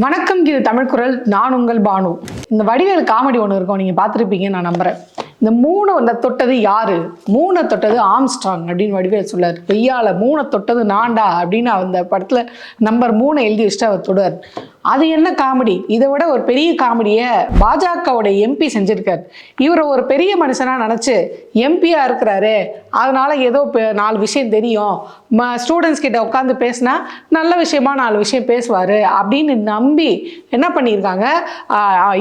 வணக்கம் இது தமிழ் குரல் நான் உங்கள் பானு. இந்த வடிவேல் காமெடி ஒன்று இருக்கும் நீங்கள் பார்த்துருப்பீங்கன்னு நான் நம்புறேன். இந்த மூணு அந்த தொட்டது யாரு? மூணை தொட்டது ஆம்ஸ்ட்ராங் அப்படின்னு வடிவேல் சொல்லார் வெய்யால மூணை தொட்டது நாண்டா அப்படின்னு அந்த படத்தில் நம்பர் மூணை எழுதி வச்சுட்டு அவர் தொடுவார். அது என்ன காமெடி? இதை விட ஒரு பெரிய காமெடியை பாஜகவோட எம்பி செஞ்சிருக்கார். இவரை ஒரு பெரிய மனுஷனாக நினச்சி எம்பியாக இருக்கிறாரு. அதனால் ஏதோ நாலு விஷயம் தெரியும். ம ஸ்டூடெண்ட்ஸ் கிட்ட உட்காந்து பேசினா நல்ல விஷயமா நாலு விஷயம் பேசுவார் அப்படின்னு நம்பி என்ன பண்ணியிருக்காங்க?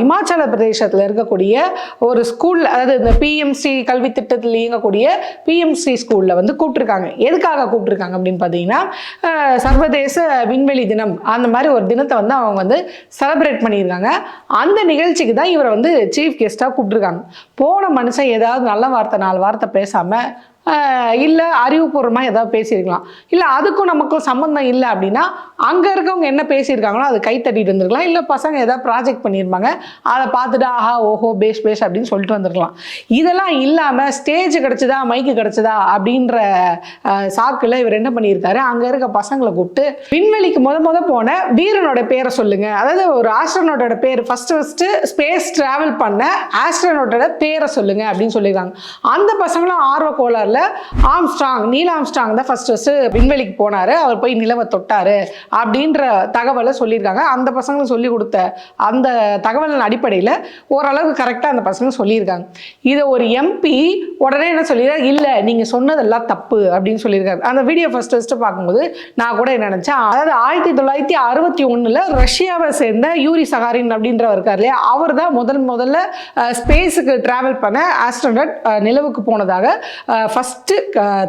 இமாச்சல பிரதேசத்தில் இருக்கக்கூடிய ஒரு ஸ்கூல் அதாவது இந்த பிஎம்சி கல்வி திட்டத்தில் இயங்கக்கூடிய பிஎம்சி ஸ்கூலில் வந்து கூப்பிட்டுருக்காங்க. எதுக்காக கூப்பிட்டுருக்காங்க அப்படின்னு பார்த்தீங்கன்னா சர்வதேச விண்வெளி தினம் அந்த மாதிரி ஒரு தினத்தை வந்து அவங்க வந்து செலப்ரேட் பண்ணியிருக்காங்க. அந்த நிகழ்ச்சிக்கு தான் இவரை வந்து சீஃப் கெஸ்ட்டாக கூப்பிட்ருக்காங்க போன மனுஷன் ஏதாவது நல்ல வார்த்தை நாலு வார்த்தை பேசாமல் இல்லை அறிவுபூர்வமாக ஏதாவது பேசியிருக்கலாம். இல்லை அதுக்கும் நமக்கும் சம்மந்தம் இல்லை அப்படின்னா அங்கே இருக்கவங்க என்ன பேசியிருக்காங்களோ அது கை வந்திருக்கலாம் இல்லை பசங்க ஏதாவது ப்ராஜெக்ட் பண்ணியிருப்பாங்க. அதை பார்த்துட்டு ஆஹா ஓஹோ பேஷ் பேஷ் அப்படின்னு சொல்லிட்டு வந்திருக்கலாம். இதெல்லாம் இல்லாமல் ஸ்டேஜ் கிடச்சிதா மைக்கு கிடச்சிதா அப்படின்ற சாக்கில் இவர் என்ன பண்ணியிருக்காரு? அங்கே இருக்க பசங்களை கூப்பிட்டு விண்வெளிக்கு முத முத போன வீரனோட பேரை சொல்லுங்க. அதாவது ஒரு ஆஸ்ட்ரோனோட்டோட பேர் ஃபஸ்ட்டு ஃபஸ்ட்டு ஸ்பேஸ் ட்ராவல் பண்ண ஆஸ்ட்ரோனோட்டோட பேரை சொல்லுங்க அப்படின்னு சொல்லியிருக்காங்க. அந்த பசங்களும் ஆர்வ கோளாறுல ஆம்ஸ்ட்ராங் நீல் ஆம்ஸ்ட்ராங் தான் ஃபர்ஸ்ட் ஃபர்ஸ்ட் விண்வெளிக்கு போனார். அவர் போய் நிலவை தொட்டாரு அப்படின்ற தகவலை சொல்லியிருக்காங்க. அந்த பசங்களும் சொல்லி கொடுத்த அந்த தகவலின் அடிப்படையில் ஓரளவுக்கு கரெக்டாக அந்த பசங்க சொல்லியிருக்காங்க. இதை ஒரு எம்பி உடனே என்ன சொல்லியிருக்காரு? இல்லை நீங்கள் சொன்னதெல்லாம் தப்பு அப்படின்னு சொல்லியிருக்காரு. அந்த வீடியோ ஃபர்ஸ்ட் ஃபஸ்ட்டு பார்க்கும்போது நான் கூட என்ன நினச்சேன் அதாவது ஆயிரத்தி தொள்ளாயிரத்தி அறுபத்தி ஒன்றில் ரஷ்யாவை சேர்ந்த யூரி சகாரின் அப்படின்றவர் இருக்கார் இல்லையா? அவர் தான் முதல் முதல்ல ஸ்பேஸுக்கு ட்ராவல் பண்ண ஆஸ்ட்ரோனட் நிலவுக்கு போனதாக ஃபஸ்ட்டு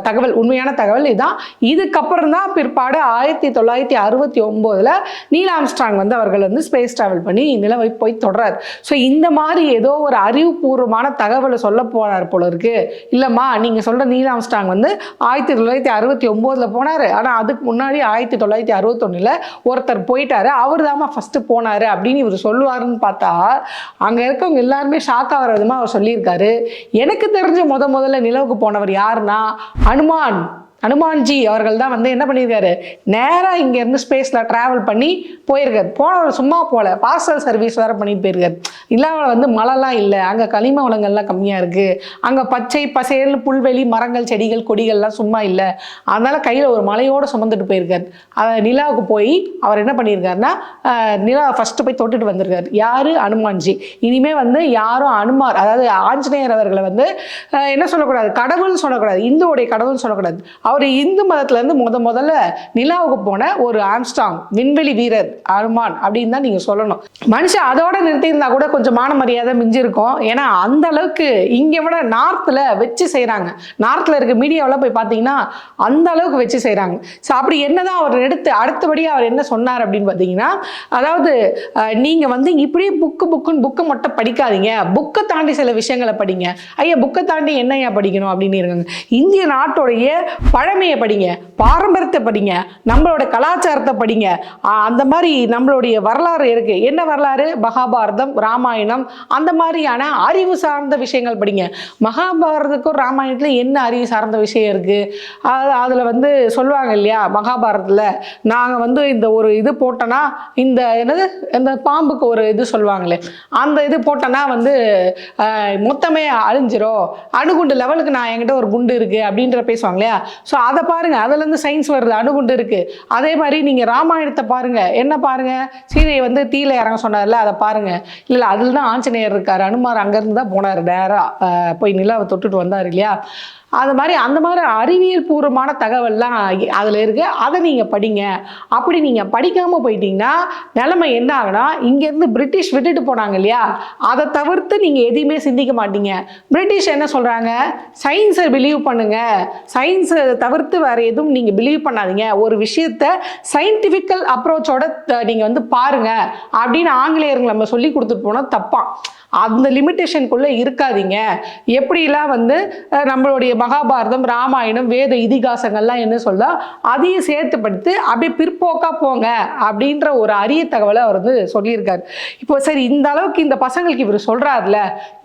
தகவல் உண்மையான தகவல் இதுதான் இதுக்கப்புறம் தான் பிற்பாடு ஆயிரத்தி தொள்ளாயிரத்தி அறுபத்தி ஒம்போதில் நீல் ஆம்ஸ்ட்ராங் வந்து அவர்கள் வந்து ஸ்பேஸ் ட்ராவல் பண்ணி நிலவை போய் தொடரார் ஸோ இந்த மாதிரி ஏதோ ஒரு அறிவுபூர்வமான தகவலை சொல்ல போனார் போல இருக்கு. இல்லைம்மா நீங்கள் சொல்கிற நீல் ஆம்ஸ்ட்ராங் வந்து ஆயிரத்தி தொள்ளாயிரத்தி அறுபத்தி ஒம்போதில் போனார். ஆனால் அதுக்கு முன்னாடி ஆயிரத்தி தொள்ளாயிரத்தி அறுபத்தொன்னில் ஒருத்தர் போயிட்டாரு. அவர் தாம்மா ஃபஸ்ட்டு போனார் அப்படின்னு இவர் சொல்லுவாருன்னு பார்த்தா அங்கே இருக்கவங்க எல்லாருமே ஷாக் ஆகிற விதமாக அவர் சொல்லியிருக்காரு. எனக்கு தெரிஞ்ச முத முதல்ல நிலவுக்கு போனவர் யாருன்னா அனுமான். அனுமான்ஜி அவர்கள் தான் வந்து என்ன பண்ணியிருக்காரு? நேராக இங்கேருந்து ஸ்பேஸில் ட்ராவல் பண்ணி போயிருக்காரு. போனவர் சும்மா போகல பார்சல் சர்வீஸ் வேறு பண்ணிட்டு போயிருக்காரு. இல்லாமல் வந்து மழைலாம் இல்லை. அங்கே களிம வளங்கள்லாம் கம்மியாக இருக்குது அங்கே பச்சை பசேல்னு புல்வெளி மரங்கள் செடிகள் கொடிகள்லாம் சும்மா இல்லை. அதனால் கையில் ஒரு மலையோடு சுமந்துட்டு போயிருக்காரு. அதை நிலாவுக்கு போய் அவர் என்ன பண்ணியிருக்காருன்னா நிலா ஃபஸ்ட்டு போய் தொட்டுட்டு வந்திருக்காரு. யார்? அனுமான்ஜி. இனிமேல் வந்து யாரும் அனுமார் அதாவது ஆஞ்சநேயர் அவர்களை வந்து என்ன சொல்லக்கூடாது? கடவுள்னு சொல்லக்கூடாது. இந்துவோடைய கடவுள்னு சொல்லக்கூடாது. அவர் இந்து மதத்துலேருந்து முத முதல்ல நிலாவுக்கு போன ஒரு ஆம்ஸ்டாங் விண்வெளி வீரர் அனுமான் அப்படின்னு தான் நீங்கள் சொல்லணும். மனுஷன் அதோட நிறுத்தியிருந்தா கூட கொஞ்சம் மான மரியாதை மிஞ்சிருக்கும். ஏன்னா அந்த அளவுக்கு இங்கே விட நார்த்தில் வச்சு செய்கிறாங்க நார்த்தில் இருக்க மீடியாவில் போய் பார்த்தீங்கன்னா அந்த அளவுக்கு வச்சு செய்கிறாங்க ஸோ அப்படி என்னதான் அவர் எடுத்து அடுத்தபடியாக அவர் என்ன சொன்னார் அப்படின்னு பார்த்தீங்கன்னா அதாவது நீங்கள் வந்து இப்படியே புக்கு புக்குன்னு புக்கை மட்டும் படிக்காதீங்க. புக்கை தாண்டி சில விஷயங்களை படிங்க. ஐயா புக்கை தாண்டி என்னையா படிக்கணும் அப்படின்னு இருக்காங்க. இந்திய நாட்டோடைய பழமையை படிங்க பாரம்பரியத்தை படிங்க நம்மளோட கலாச்சாரத்தை படிங்க. அந்த மாதிரி நம்மளுடைய வரலாறு இருக்குது என்ன வரலாறு? மகாபாரதம் ராமாயணம் அந்த மாதிரியான அறிவு சார்ந்த விஷயங்கள் படிங்க. மகாபாரதத்துக்கும் ராமாயணத்தில் என்ன அறிவு சார்ந்த விஷயம் இருக்குது அதில் வந்து சொல்லுவாங்க இல்லையா மகாபாரதத்தில் நாங்கள் வந்து இந்த ஒரு இது போட்டோன்னா இந்த என்னது? இந்த பாம்புக்கு ஒரு இது சொல்லுவாங்களே அந்த இது போட்டோன்னா வந்து மொத்தமே அழிஞ்சிரும். அணுகுண்டு லெவலுக்கு நான் என்கிட்ட ஒரு குண்டு இருக்குது அப்படின்ற பேசுவாங்க இல்லையா? ஸோ அதை பாருங்க. அதுலேருந்து சயின்ஸ் வருது. அணுகுண்டு இருக்குது அதே மாதிரி நீங்கள் ராமாயணத்தை பாருங்கள் என்ன பாருங்கள் சீதையை வந்து தீல இறங்க சொன்னார்ல அதை பாருங்கள் இல்லை அதில் தான் ஆஞ்சநேயர் இருக்கார். அனுமார் அங்கேருந்து தான் போனார். நேராக போய் நிலாவை தொட்டுட்டு வந்தார் இல்லையா? அது மாதிரி அந்த மாதிரி அறிவியல் பூர்வமான தகவல்லாம் அதில் இருக்குது அதை நீங்கள் படிங்க. அப்படி நீங்கள் படிக்காமல் போயிட்டீங்கன்னா நிலைமை என்ன ஆகுனா இங்கேருந்து பிரிட்டிஷ் விட்டுட்டு போனாங்க இல்லையா? அதை தவிர்த்து நீங்கள் எதையுமே சிந்திக்க மாட்டீங்க. பிரிட்டிஷ் என்ன சொல்கிறாங்க சயின்ஸை பிலீவ் பண்ணுங்கள் சயின்ஸை தவிர்த்து வேறு எதுவும் நீங்கள் பிலீவ் பண்ணாதீங்க. ஒரு விஷயத்த சயின்டிஃபிக்கல் அப்ரோச்சோட நீங்கள் வந்து பாருங்க. அப்படின்னு ஆங்கிலேயர்கள் நம்ம சொல்லி கொடுத்துட்டு போனால் தப்பான் அந்த லிமிட்டேஷனுக்குள்ளே இருக்காதீங்க. எப்படிலாம் வந்து நம்மளுடைய மகாபாரதம் ராமாயணம் வேத இதிகாசங்கள்லாம் என்ன சொல்ல அதையும் சேர்த்து அப்படியே பிற்போக்காக போங்க அப்படின்ற ஒரு அரிய தகவலை அவர் வந்து சொல்லியிருக்காரு. இப்போ சரி இந்த அளவுக்கு இந்த பசங்களுக்கு இவர் சொல்கிறாருல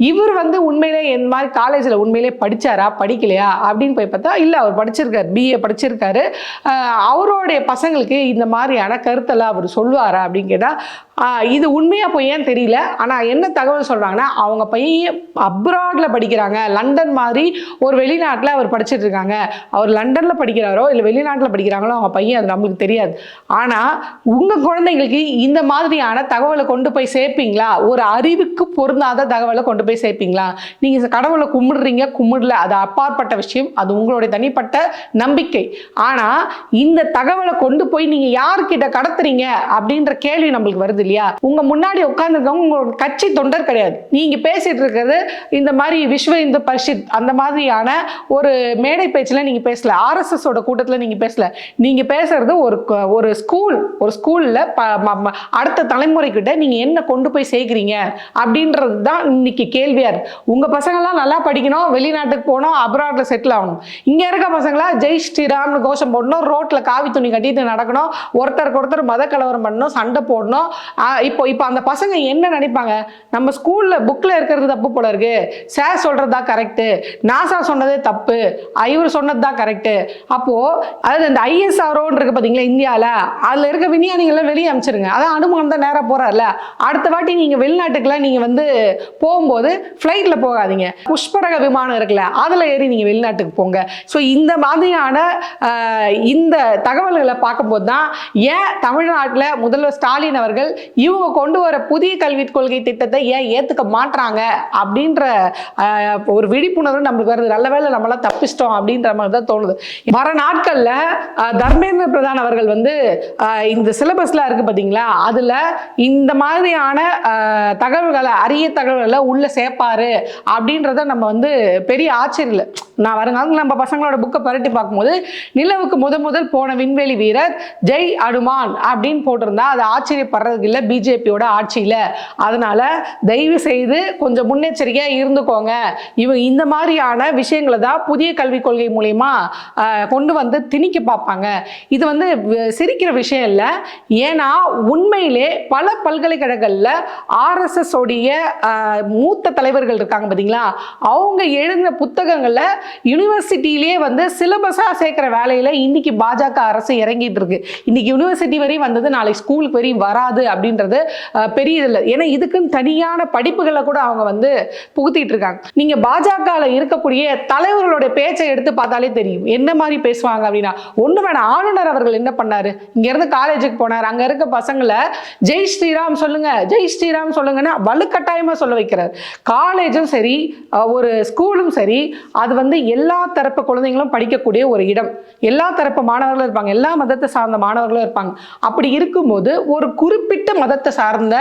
இவர் வந்து உண்மையிலே என் மாதிரி காலேஜில் உண்மையிலே படிச்சாரா படிக்கலையா அப்படின்னு போய் பார்த்தா இல்லை அவர் படிச்சிருக்காரு பிஏ படிச்சிருக்காரு. அவருடைய பசங்களுக்கு இந்த மாதிரியான கருத்தெல்லாம் அவர் சொல்லுவாரா அப்படின்னு கேட்டால் இது உண்மையாக பொய்யான்னு தெரியல. ஆனால் என்ன தகவல் சொல்கிறாங்கன்னா அவங்க பையன் அப்ராடில் படிக்கிறாங்க. லண்டன் மாதிரி ஒரு வெளிநாட்டில் அவர் படிச்சுட்டு இருக்காங்க. அவர் லண்டனில் படிக்கிறாரோ இல்லை வெளிநாட்டில் படிக்கிறாங்களோ அவங்க பையன் அது நம்மளுக்கு தெரியாது. ஆனால் உங்கள் குழந்தைங்களுக்கு இந்த மாதிரியான தகவலை கொண்டு போய் சேர்ப்பீங்களா? ஒரு அறிவுக்கு பொருந்தாத தகவலை கொண்டு போய் சேர்ப்பீங்களா? நீங்கள் கடவுளை கும்பிடுறீங்க கும்பிடல. அது அப்பாற்பட்ட விஷயம். அது உங்களுடைய தனிப்பட்ட நம்பிக்கை. ஆனால் இந்த தகவலை கொண்டு போய் நீங்கள் யார்கிட்ட கடத்துறீங்க அப்படின்ற கேள்வி நம்மளுக்கு வருது இல்லையா? உங்க முன்னாடி உட்கார்ந்துருக்கவங்க உங்களோட கட்சி தொண்டர் கிடையாது. நீங்க பேசிட்டு இருக்கிறது இந்த மாதிரி விஸ்வ இந்து பரிஷத் அந்த மாதிரியான ஒரு மேடை பேச்சுல நீங்க பேசல. ஆர்எஸ்எஸ் ஓட கூட்டத்துல நீங்க பேசல. நீங்க பேசுறது ஒரு ஒரு ஸ்கூல் ஒரு ஸ்கூல்ல அடுத்த தலைமுறைக்கிட்ட நீங்க என்ன கொண்டு போய் சேர்க்குறீங்க? அப்படின்றது தான் இன்னைக்கு கேள்வியா இருக்கு. உங்க பசங்கள்லாம் நல்லா படிக்கணும் வெளிநாட்டுக்கு போகணும் அப்ராட்ல செட்டில் ஆகணும். இங்க இருக்க பசங்களா ஜெய் ஸ்ரீராம்னு கோஷம் போடணும் ரோட்ல காவி துணி கட்டிட்டு நடக்கணும் ஒருத்தருக்கு ஒருத்தர் மத கலவரம் பண்ணணும் சண்டை போடணும் இப்போ இப்போ அந்த பசங்க என்ன நினைப்பாங்க? நம்ம ஸ்கூலில் புக்கில் இருக்கிறது தப்பு போல இருக்கு. சார் சொல்றதா கரெக்டு நாசா சொன்னதே தப்பு. ஐவர் சொன்னது தான் கரெக்டு அப்போது அதாவது இந்த ஐஎஸ்ஆர்ஓன்னு இருக்கு பார்த்தீங்களா இந்தியாவில் அதில் இருக்க விஞ்ஞானிகள்லாம் வெளியே அனுப்பிச்சிருங்க. அதான் அனுமானம் தான் நேராக போறாருல. அடுத்த வாட்டி நீங்கள் வெளிநாட்டுக்கெல்லாம் நீங்கள் வந்து போகும்போது ஃப்ளைட்டில் போகாதீங்க. புஷ்பரக விமானம் இருக்குல்ல அதில் ஏறி நீங்கள் வெளிநாட்டுக்கு போங்க. ஸோ இந்த மாதிரியான இந்த தகவல்களை பார்க்கும்போது தான் ஏன் தமிழ்நாட்டில் முதல்வர் ஸ்டாலின் அவர்கள் இவங்க கொண்டு வர புதிய கல்விக் கொள்கை திட்டத்தை ஏன் ஏற்றுக்க மாட்டுறாங்க அப்படின்ற ஒரு விழிப்புணர்வு நம்மளுக்கு வருது. நல்ல வேளை நம்மளாம் தப்பிச்சிட்டோம் அப்படின்ற மாதிரி தான் தோணுது. வர நாட்களில் தர்மேந்திர பிரதான் அவர்கள் வந்து இந்த சிலபஸ்லாம் இருக்கு பார்த்தீங்களா அதில் இந்த மாதிரியான தகவல்களை அரிய தகவல்களை உள்ள சேர்ப்பாரு அப்படின்றத நம்ம வந்து பெரிய ஆச்சரியம் இல்லை. நான் வருங்காலத்தில் நம்ம பசங்களோட புக்கை பரட்டி பார்க்கும்போது நிலவுக்கு முத முதல் போன விண்வெளி வீரர் ஜெய் அனுமான் அப்படின்னு போட்டிருந்தா அது ஆச்சரியப்படுறதுக்கு இல்லை. பிஜேபியோட ஆட்சியில். அதனால தயவு செய்து கொஞ்சம் முன்னெச்சரிக்கையாக இருந்துக்கோங்க. இவங்க இந்த மாதிரியான விஷயங்களை தான் புதிய கல்விக் கொள்கை மூலியமா கொண்டு வந்து திணிக்க பார்ப்பாங்க. இது வந்து சிரிக்கிற விஷயம் இல்லை. ஏன்னா உண்மையிலே பல பல்கலைக்கழகங்களில் ஆர்எஸ்எஸ் உடைய மூத்த தலைவர்கள் இருக்காங்க பார்த்தீங்களா அவங்க எழுதின புத்தகங்களை யூனிவர்சிட்டியிலே வந்து சிலபஸாக சேர்க்குற வேலையில் இன்னைக்கு பாஜக அரசு இறங்கிட்டு இருக்கு. இன்னைக்கு யூனிவர்சிட்டி வரையும் வந்தது நாளைக்கு ஸ்கூலுக்கு வரையும் வராது அப்படின்னு அப்படின்றது பெரிய இல்லை ஏன்னா இதுக்குன்னு தனியான படிப்புகளை கூட அவங்க வந்து புகுத்திட்டு இருக்காங்க. நீங்க பாஜகவில் இருக்கக்கூடிய தலைவர்களுடைய பேச்சை எடுத்து பார்த்தாலே தெரியும். என்ன மாதிரி பேசுவாங்க அப்படின்னா ஒண்ணு வேணாம் ஆளுநர் அவர்கள் என்ன பண்ணாரு? இங்க இருந்து காலேஜுக்கு போனார். அங்க இருக்க பசங்களை ஜெய் ஸ்ரீராம் சொல்லுங்க ஜெய் ஸ்ரீராம் சொல்லுங்கன்னா வலுக்கட்டாயமா சொல்ல வைக்கிறார். காலேஜும் சரி ஒரு ஸ்கூலும் சரி அது வந்து எல்லா தரப்பு குழந்தைங்களும் படிக்கக்கூடிய ஒரு இடம். எல்லா தரப்பு மாணவர்களும் இருப்பாங்க. எல்லா மதத்தை சார்ந்த மாணவர்களும் இருப்பாங்க. அப்படி இருக்கும்போது ஒரு குறிப்பிட்ட மதத்தை சார்ந்த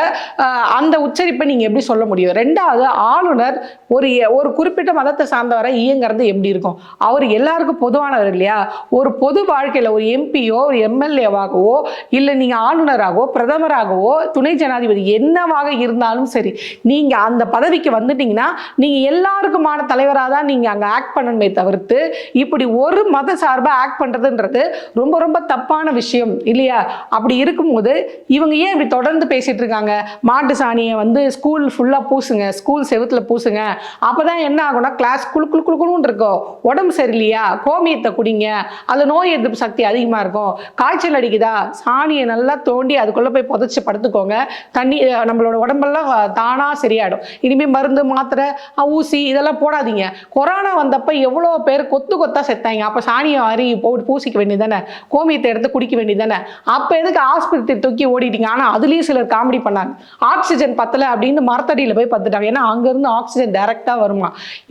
அந்த உச்சரிப்பை நீங்க எப்படி சொல்ல முடியும்? ரெண்டாவது ஆளுநர் ஒரு ஒரு குறிப்பிட்ட மதத்தை சார்ந்தவரை இயங்குறது எப்படி இருக்கும்? அவர் எல்லாருக்கும் பொதுவானவர் இல்லையா? ஒரு பொது வாழ்க்கையில ஒரு எம்பியோ ஒரு எம்எல்ஏவாகவோ இல்லை நீங்க ஆளுநராகவோ பிரதமராகவோ துணை ஜனாதிபதி என்னவாக இருந்தாலும் சரி நீங்க அந்த பதவிக்கு வந்துட்டீங்கன்னா நீங்க எல்லாருக்குமான தலைவராக தான் நீங்க அங்க ஆக்ட் பண்ணணுமே தவிர்த்து இப்படி ஒரு மத சார்பாக ஆக்ட் பண்றதுன்றது ரொம்ப ரொம்ப தப்பான விஷயம் இல்லையா? அப்படி இருக்கும்போது இவங்க ஏன் இப்படி தொடர்ந்து பேசிட்டு இருக்காங்க. மாட்டு சாணியை வந்து ஸ்கூல் ஃபுல்லாக பூசுங்க. ஸ்கூல் செவுத்துல பூசுங்க. அப்போ தான் என்ன ஆகும்னா கிளாஸ் குழு குளு குளு குளுன்னு இருக்கும். உடம்பு சரியில்லையா? கோமியத்தை குடிங்க. அது நோய் எதிர்ப்பு சக்தி அதிகமாக இருக்கும். காய்ச்சல் அடிக்குதா? சாணியை நல்லா தோண்டி அதுக்குள்ளே போய் புதைச்சி படுத்துக்கோங்க. தண்ணி நம்மளோட உடம்பெல்லாம் தானாக சரியாயிடும். இனிமேல் மருந்து மாத்திரை ஊசி இதெல்லாம் போடாதீங்க. கொரோனா வந்தப்போ எவ்வளோ பேர் கொத்து கொத்தாக செத்தாங்க. அப்போ சாணியை அரி போட்டு பூசிக்க வேண்டியது தானே? கோமியத்தை எடுத்து குடிக்க வேண்டியது தானே? அப்போ எதுக்கு ஆஸ்பத்திரி தூக்கி ஓடிட்டீங்க? அது அதுலயும் சிலர் காமெடி பண்ணாங்க. ஆக்சிஜன் பத்தல அப்படின்னு மரத்தடியில போய் பத்துட்டாங்க ஏன்னா அங்க இருந்து ஆக்சிஜன் டைரக்டா வருமா?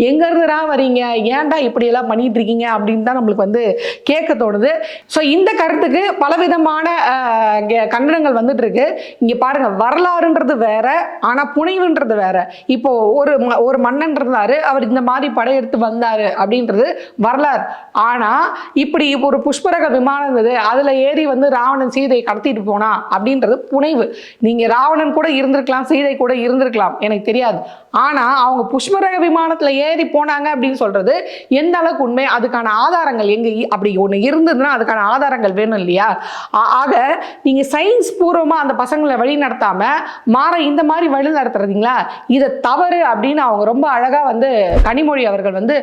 எங்க இருந்துடா வரீங்க? ஏன்டா இப்படி எல்லாம் பண்ணிட்டு இருக்கீங்க? அப்படின்னு தான் நம்மளுக்கு வந்து கேட்க தோணுது. ஸோ இந்த கருத்துக்கு பலவிதமான கண்டனங்கள் வந்துட்டு இருக்கு. இங்க பாருங்க வரலாறுன்றது வேற ஆனா புனைவுன்றது வேற. இப்போ ஒரு ஒரு மன்னன் இருந்தாரு. அவர் இந்த மாதிரி படையெடுத்து வந்தாரு அப்படின்றது வரலாறு. ஆனா இப்படி ஒரு புஷ்பரக விமானம் இருந்தது. அதுல ஏறி வந்து ராவணன் சீதையை கடத்திட்டு போனா அப்படின்றது புனைவு. நீங்க ராவணன் கூட இருந்திருக்கலாம் சீதை கூட இருந்திருக்கலாம் எனக்கு தெரியாது. ஆனா அவங்க புஷ்பரக விமானத்தில் ஏறி போனாங்க அப்படின்னு சொல்றது எந்த அளவுக்கு உண்மை? அதுக்கான ஆதாரங்கள் எங்க அப்படி ஒன்று இருந்ததுன்னா அதுக்கான ஆதாரங்கள் வேணும் இல்லையா? ஆக நீங்க சயின்ஸ் பூர்வமாக அந்த பசங்களை வழி நடத்தாம மாற இந்த மாதிரி வழி நடத்துறதுங்களா? இதை தவறு அப்படின்னு அவங்க ரொம்ப அழகா வந்து கனிமொழி அவர்கள் வந்து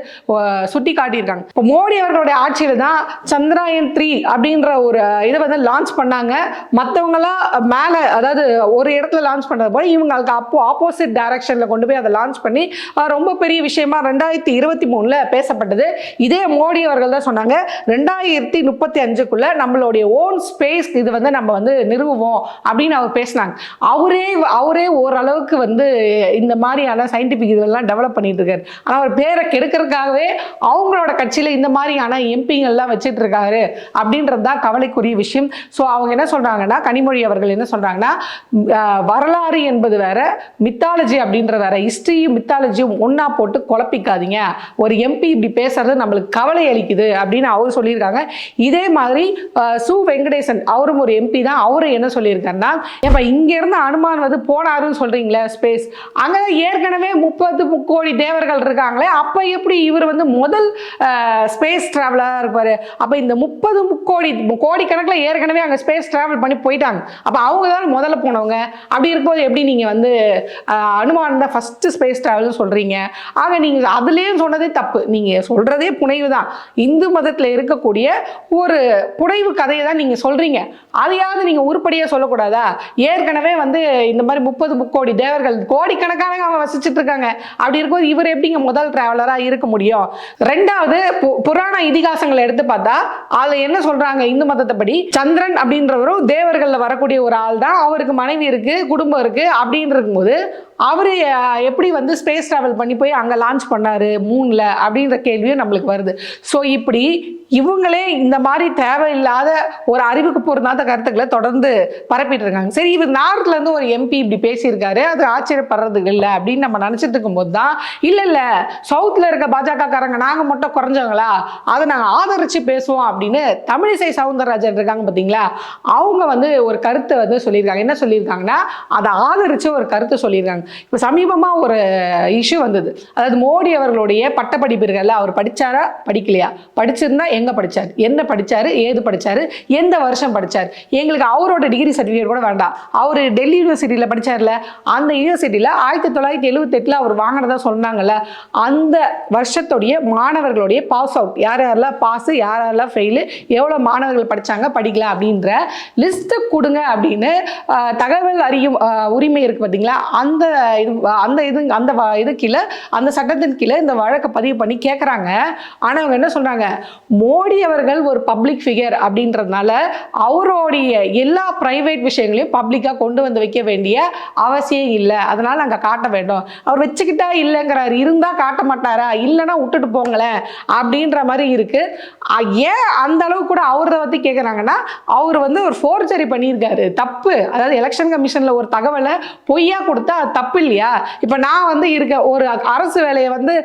சுட்டி காட்டியிருக்காங்க. இப்போ மோடி அவர்களுடைய ஆட்சியில் தான் சந்திராயன் த்ரீ அப்படின்ற ஒரு இதை வந்து லான்ச் பண்ணாங்க. மற்றவங்களாம் மேலே அதாவது ஒரு இடத்துல லான்ச் பண்ணுறது போல இவங்க அதுக்கு அப்போ ஆப்போசிட் டைரக்ஷனில் கொண்டு போய் அதை லான்ச் பண்ணி ரொம்ப பெரிய விஷயமா ரெண்டாயிரத்தி இருபத்தி மூணில் பேசப்பட்டது. இதே மோடி அவர்கள் தான் சொன்னாங்க ரெண்டாயிரத்தி முப்பத்தி அஞ்சுக்குள்ளே நம்மளுடைய ஓன் ஸ்பேஸ் இது வந்து நம்ம வந்து நிறுவுவோம் அப்படின்னு அவர் பேசினாங்க. அவரே அவரே ஓரளவுக்கு வந்து இந்த மாதிரியான சயின்டிஃபிக் இதெல்லாம் டெவலப் பண்ணிட்டு இருக்காரு. ஆனால் அவர் பேரை கெடுக்கிறதுக்காகவே அவங்களோட கட்சியில் இந்த மாதிரியான எம்பிங்கள்லாம் வச்சுட்டு இருக்காரு அப்படின்றது தான் கவலைக்குரிய விஷயம். ஸோ அவங்க என்ன சொல்கிறாங்கன்னா கனிமொழி அவர்கள் என்ன சொல்கிறாங்க ம், வரலாறு என்பது வேற மித்தாலஜி அப்படின்ற வேற. ஹிஸ்டரியும் மித்தாலஜியும் ஒன்றா போட்டு குழப்பிக்காதீங்க. ஒரு எம்பி இப்படி பேசுறது நம்மளுக்கு கவலை அளிக்குது அப்படின்னு அவர் சொல்லியிருக்காங்க. இதே மாதிரி சு வெங்கடேசன் அவரும் ஒரு எம்பி தான். அவரு என்ன சொல்லியிருக்காருன்னா இப்போ இங்க இருந்து அனுமான் வந்து போனாருன்னு சொல்றீங்களே ஸ்பேஸ் அங்க ஏற்கனவே முப்பது முக்கோடி தேவர்கள் இருக்காங்களே அப்போ எப்படி இவர் வந்து முதல் ஸ்பேஸ் டிராவலரா இருப்பார்? அப்ப இந்த முப்பது முக்கோடி கோடி கணக்கில் ஏற்கனவே அங்க ஸ்பேஸ் டிராவல் பண்ணி போயிட்டாங்க. அப்ப அவங்க தான் முதல்ல போனவங்க அப்படி இருக்கும்போது எப்படி நீங்கள் வந்து ஆஹ், அனுமான் தான் ஸ்பேஸ் ட்ராவல்னு சொல்கிறீங்க ஆக நீங்கள் அதுலேயும் சொன்னதே தப்பு. நீங்கள் சொல்கிறதே புனைவு தான். இந்து மதத்தில் இருக்கக்கூடிய ஒரு புனைவு கதையை தான் நீங்கள் சொல்கிறீங்க அதையாவது நீங்கள் உருப்படியாக சொல்லக்கூடாதா? ஏற்கனவே வந்து இந்த மாதிரி முப்பது முக்கோடி தேவர்கள் கோடிக்கணக்கான அவங்க வசிச்சுட்டு இருக்காங்க. அப்படி இருக்கும்போது இவர் எப்படிங்க முதல் டிராவலராக இருக்க முடியும்? ரெண்டாவது பு- புராண இதிகாசங்களை எடுத்து பார்த்தா அதில் என்ன சொல்கிறாங்க இந்து மதத்தை படி சந்திரன் அப்படின்றவரும் தேவர்களில் வரக்கூடிய ஒரு ஆள் தான் அவருக்கு மனைவி இருக்குது குடும்பம் இருக்குது அப்படின்னு இருக்கும்போது அவர் எப்படி வந்து ஸ்பேஸ் ட்ராவல் பண்ணி போய் அங்கே லான்ச் பண்ணார் மூணில் அப்படின்ற கேள்வியும் நம்மளுக்கு வருது. ஸோ இப்படி இவங்களே இந்த மாதிரி தேவையில்லாத ஒரு அறிவுக்கு பொருந்தாத கருத்துக்களை தொடர்ந்து பரப்பிட்டு இருக்காங்க. சரி இவர் நார்த்லேருந்து ஒரு எம்பி இப்படி பேசியிருக்காரு அது ஆச்சரியப்படுறதுக்கு இல்லை அப்படின்னு நம்ம நினச்சிட்டு இருக்கும்போது தான் இல்லை இல்லை சவுத்தில் இருக்க பாஜகக்காரங்க நாங்கள் மட்டும் குறைஞ்சவங்களா? அதை நாங்கள் ஆதரித்து பேசுவோம் அப்படின்னு தமிழிசை சவுந்தரராஜன் இருக்காங்க பார்த்தீங்களா? அவங்க வந்து ஒரு கருத்தை வந்து சொல்லியிருக்காங்க. என்ன சொல்லியிருக்காங்கன்னா அதை ஆதரித்து ஒரு கருத்தை சொல்லியிருக்காங்க. இப்போ சமீபமாக ஒரு இஷ்யூ வந்தது. அதாவது மோடி அவர்களுடைய பட்டப்படிப்பு இருக்குல்ல அவர் படித்தாரா படிக்கலையா? படிச்சிருந்தா எங்கே படித்தார் என்ன படித்தார் ஏது படித்தார் எந்த வருஷம் படிச்சார்? எங்களுக்கு அவரோட டிகிரி சர்டிஃபிகேட் கூட வேண்டாம். அவர் டெல்லி யூனிவர்சிட்டியில் படிச்சார்ல. அந்த யூனிவர்சிட்டியில் ஆயிரத்தி தொள்ளாயிரத்தி எழுபத்தெட்டில் அவர் வாங்கினதா சொன்னாங்கல்ல. அந்த வருஷத்துடைய மாணவர்களுடைய பாஸ் அவுட் யார் யாரெல்லாம் பாஸ் யார் யாரெல்லாம் ஃபெயிலு எவ்வளோ மாணவர்கள் படிச்சாங்க? படிக்கல அப்படின்ற லிஸ்ட்டை கொடுங்க அப்படின்னு தகவல் அறியும் உரிமை இருக்குது பார்த்தீங்களா அந்த இது அந்த இது அந்த இது கீழே அந்த சட்டத்தின் கீழே இந்த வழக்கை பதிவு பண்ணி கேட்குறாங்க ஆனால் அவங்க என்ன சொல்றாங்க? மோடி அவர்கள் ஒரு பப்ளிக் ஃபிகர் அப்படின்றதுனால அவருடைய எல்லா பிரைவேட் விஷயங்களையும் பப்ளிக்காக கொண்டு வந்து வைக்க வேண்டிய அவசியம் இல்லை. அதனால அங்கே காட்ட வேண்டும். அவர் வச்சுக்கிட்டா இல்லைங்கிறாரு. இருந்தா காட்ட மாட்டாரா? இல்லைன்னா விட்டுட்டு போங்களேன் அப்படின்ற மாதிரி இருக்கு. ஏன் அந்த அளவு கூட அவரை பத்தி கேட்குறாங்கன்னா அவர் வந்து ஒரு ஃபோர்ஜரி பண்ணியிருக்காரு. தப்பு. அதாவது எலெக்ஷன் கமிஷன்ல ஒரு தகவலை பொய்யா கொடுத்தா அது தப்பு இல்லையா இப்போ நான் வந்து இருக்க ஒரு அரசு வேலையை வந்து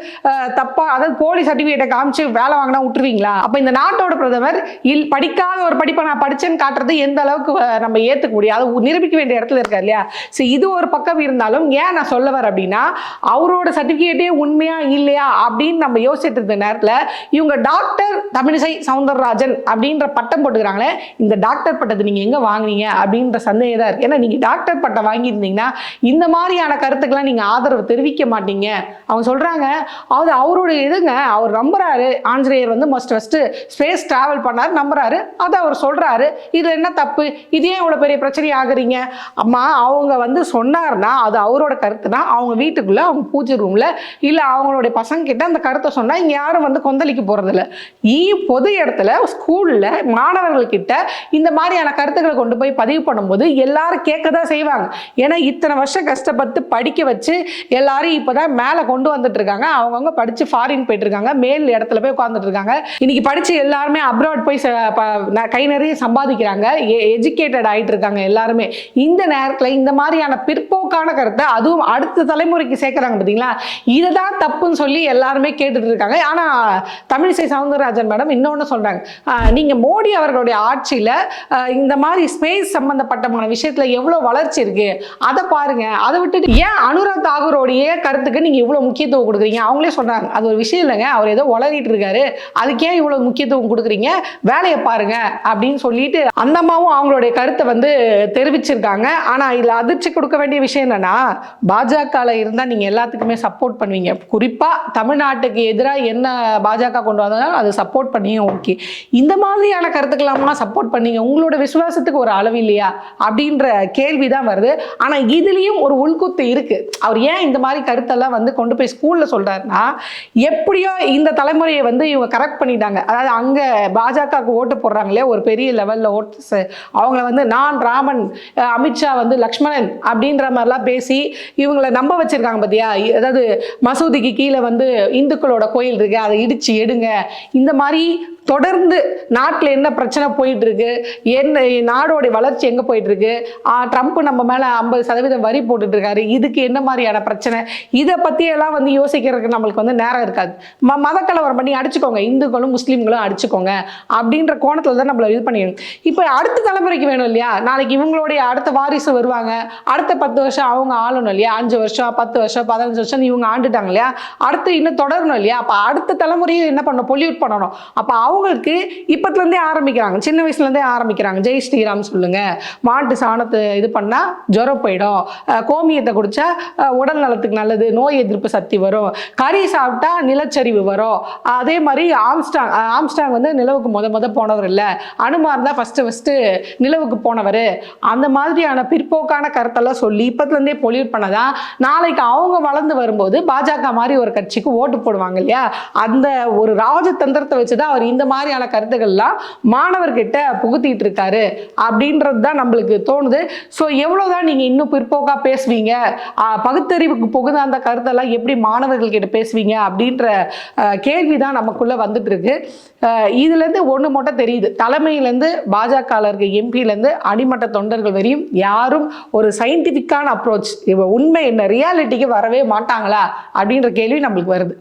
தப்பாக தப்பா அதாவது போலி சர்டிஃபிகேட்டை காமிச்சு வேலை வாங்கினா விட்டுருவீங்களா? அப்போ இந்த நாட்டோட பிரதமர் இல் படிக்காத ஒரு படிப்பை நான் படிச்சேன்னு காட்டுறது எந்த அளவுக்கு நம்ம ஏற்றுக்க முடியும்? அதை நிரூபிக்க வேண்டிய இடத்துல இருக்கா இல்லையா? சரி இது ஒரு பக்கம் இருந்தாலும் ஏன் நான் சொல்ல வரேன் அப்படின்னா அவரோட சர்டிஃபிகேட்டே உண்மையா இல்லையா அப்படின்னு நம்ம யோசிச்சுட்டு இருந்த நேரத்தில் இவங்க டாக்டர் தமிழிசை சவுந்தரராஜன் அப்படின்ற பட்டம் போட்டுக்கிறாங்களே இந்த டாக்டர் பட்டத்தை நீங்கள் எங்கே வாங்குனீங்க அப்படின்ற சந்தேகம் தான் இருக்குது ஏன்னா நீங்கள் டாக்டர் பட்டம் வாங்கியிருந்தீங்கன்னா இந்த மாதிரியான கருத்துக்கெல்லாம் நீங்கள் ஆதரவு தெரிவிக்க மாட்டீங்க. அவங்க சொல்கிறாங்க அது அவருடைய இதுங்க அவர் நம்புறாரு. ஆஞ்சநேயர் வந்து மஸ்ட் ஃபஸ்ட்டு ஸ்பேஸ் ட்ராவல் பண்ணார் நம்புறாரு. அதை அவர் சொல்கிறாரு இது என்ன தப்பு? இது ஏன் இவ்வளோ பெரிய பிரச்சனை ஆகுறீங்க? அம்மா அவங்க வந்து சொன்னார்னா அது அவரோட கருத்துனா அவங்க வீட்டுக்குள்ளே அவங்க பூஜை ரூமில் இல்லை அவங்களுடைய பசங்க கிட்ட அந்த கருத்தை சொன்னால் இங்கே யாரும் வந்து கொந்தளிக்க போகிறதில்ல ஈ பொது இடத்துல ஸ்கூலில் மாணவர்கள்கிட்ட இந்த மாதிரியான கருத்துக்களை கொண்டு போய் பதிவு பண்ணும்போது எல்லாரும் கேட்க தான் செய்வாங்க. ஏன்னா இத்தனை வருஷம் கஷ்டப்பட்டு படிக்க வச்சு எல்லாரும் இப்பதான் மேல கொண்டு வந்துட்டு இருக்காங்க அவங்கவுங்க படிச்சு ஃபாரின் போயிட்டு இருக்காங்க மேல் இடத்துல போய் உட்காந்துட்டு இருக்காங்க இன்னைக்கு படிச்சு எல்லாருமே அப்ராட் போய் கை நிறைய சம்பாதிக்கிறாங்க. எஜுகேட்டட் ஆயிட்டு இருக்காங்க எல்லாருமே. இந்த நேரத்துல இந்த மாதிரியான பிற்போக்கான கருத்தை அதுவும் அடுத்த தலைமுறைக்கு சேர்க்கறாங்க பாத்தீங்களா? இதுதான் தப்புன்னு சொல்லி எல்லாருமே கேட்டுட்டு இருக்காங்க ஆனா தமிழிசை சவுந்தரராஜன் மேடம் இன்னொன்னு சொல்றாங்க. நீங்கள் நீங்க மோடி அவர்களுடைய ஆட்சியில இந்த மாதிரி ஸ்பேஸ் சம்பந்தப்பட்டமான விஷயத்துல எவ்வளவு வளர்ச்சி இருக்கு? அதை பாருங்க. அதை விட்டுட்டு ஏன் அனுராக் தாகூரோடைய கருத்துக்கு நீங்க இவ்வளவு முக்கியத்துவம் கொடுக்குறீங்க? அவங்களே சொல்றாங்க அது ஒரு விஷயம் இல்லைங்க. அவர் ஏதோ வளரிட்டு இருக்காரு. அதுக்கே இவ்வளோ இவ்வளவு முக்கியத்துவம் கொடுக்குறீங்க? வேலையை பாருங்க அப்படின்னு சொல்லிட்டு அந்த அம்மாவும் அவங்களுடைய கருத்தை வந்து தெரிவிச்சிருக்காங்க. ஆனா இதுல அதிர்ச்சி கொடுக்க வேண்டிய விஷயம் என்னன்னா பாஜகல இருந்தா நீங்க எல்லாத்துக்குமே சப்போர்ட் பண்ணுவீங்க. குறிப்பா தமிழ்நாட்டுக்கு எதிராக என்ன பாஜக கொண்டு வந்தாலும் அதை சப்போர்ட் பண்ணியும் ஓகே. இந்த மாதிரியான கருத்துக்கெல்லாமா சப்போர்ட் பண்ணீங்க. உங்களோட விசுவாசத்துக்கு ஒரு அளவு இல்லையா? அப்படின்ற கேள்வி தான் வருது. ஆனா இதுலயும் ஒரு உள்குத்து இருக்கு. அவர் ஏன் இந்த மாதிரி கருத்தெல்லாம் வந்து கொண்டு போய் ஸ்கூலில் சொல்கிறாருன்னா எப்படியோ இந்த தலைமுறையை வந்து இவங்க கரெக்ட் பண்ணிட்டாங்க. அதாவது அங்கே பாஜகவுக்கு ஓட்டு போடுறாங்களே ஒரு பெரிய லெவலில் ஓட்டு அவங்கள வந்து நான் ராமன் அமித்ஷா வந்து லக்ஷ்மணன் அப்படின்ற மாதிரிலாம் பேசி இவங்களை நம்ப வச்சுருக்காங்க பார்த்தியா அதாவது மசூதிக்கு கீழே வந்து இந்துக்களோட கோயில் இருக்குது அதை இடித்து எடுங்க. இந்த மாதிரி தொடர்ந்து நாட்டில் என்ன பிரச்சனை போயிட்டுருக்கு? என்ன நாடோடைய வளர்ச்சி எங்கே போயிட்டுருக்கு? ட்ரம்ப் நம்ம மேலே ஐம்பது சதவீதம் வரி போட்டுட்ருக்காரு இதுக்கு என்ன மாதிரியான பிரச்சனை? இதை பற்றியெல்லாம் வந்து யோசிக்கிறதுக்கு நம்மளுக்கு வந்து நேரம் இருக்காது. ம மத கலவரம் பண்ணி அடிச்சுக்கோங்க. இந்துக்களும் முஸ்லீம்களும் அடிச்சுக்கோங்க அப்படின்ற கோணத்தில் தான் நம்மளை இது பண்ணிடணும் இப்போ அடுத்த தலைமுறைக்கு வேணும் இல்லையா? நாளைக்கு இவங்களுடைய அடுத்த வாரிசு வருவாங்க. அடுத்த பத்து வருஷம் அவங்க ஆளணும் இல்லையா? அஞ்சு வருஷம் பத்து வருஷம் பதினஞ்சு வருஷம் இவங்க ஆண்டுட்டாங்க இல்லையா? அடுத்து இன்னும் தொடரணும் இல்லையா? அப்போ அடுத்த தலைமுறையும் என்ன பண்ணணும்? பொல்யூட் பண்ணணும். அப்போ அவங்க அவங்களுக்கு இப்பத்துலேருந்தே ஆரம்பிக்கிறாங்க. சின்ன வயசுலேருந்தே ஆரம்பிக்கிறாங்க. ஜெய் ஸ்ரீராம் சொல்லுங்க. மாட்டு சாணத்தை இது பண்ணால் ஜுரம் போயிடும். கோமியத்தை குடிச்சா உடல் நலத்துக்கு நல்லது நோய் எதிர்ப்பு சக்தி வரும். கறி சாப்பிட்டா நிலச்சரிவு வரும். அதே மாதிரி ஆம்ஸ்டாங் ஆம்ஸ்டாங் வந்து நிலவுக்கு முத முத போனவர் இல்லை. அனுமார் தான் ஃபஸ்ட்டு ஃபஸ்ட்டு நிலவுக்கு போனவர். அந்த மாதிரியான பிற்போக்கான கருத்தெல்லாம் சொல்லி இப்பத்துலேருந்தே பொலியூட் பண்ணதான் நாளைக்கு அவங்க வளர்ந்து வரும்போது பாஜக மாதிரி ஒரு கட்சிக்கு ஓட்டு போடுவாங்க இல்லையா? அந்த ஒரு ராஜதந்திரத்தை வச்சு தான் அவர் இந்த மாதிரியான கருத்துக்கள்லாம் மாணவர்கிட்ட புகுத்திட்டு இருக்காரு அப்படின்றது தான் நம்மளுக்கு தோணுது. ஸோ எவ்வளோதான் நீங்கள் இன்னும் பிற்போக்கா பேசுவீங்க? பகுத்தறிவுக்கு புகுந்த அந்த கருத்தெல்லாம் எப்படி மாணவர்கள் கிட்ட பேசுவீங்க? அப்படின்ற கேள்வி தான் நமக்குள்ள வந்துட்டு இருக்கு இதுலேருந்து ஒன்று மட்டும் தெரியுது. தலைமையிலேருந்து பாஜகவில் இருக்க எம்பிலேருந்து அடிமட்ட தொண்டர்கள் வரையும் யாரும் ஒரு சயின்டிஃபிக்கான அப்ரோச் உண்மை என்ன ரியாலிட்டிக்கு வரவே மாட்டாங்களா? அப்படின்ற கேள்வி நம்மளுக்கு வருது.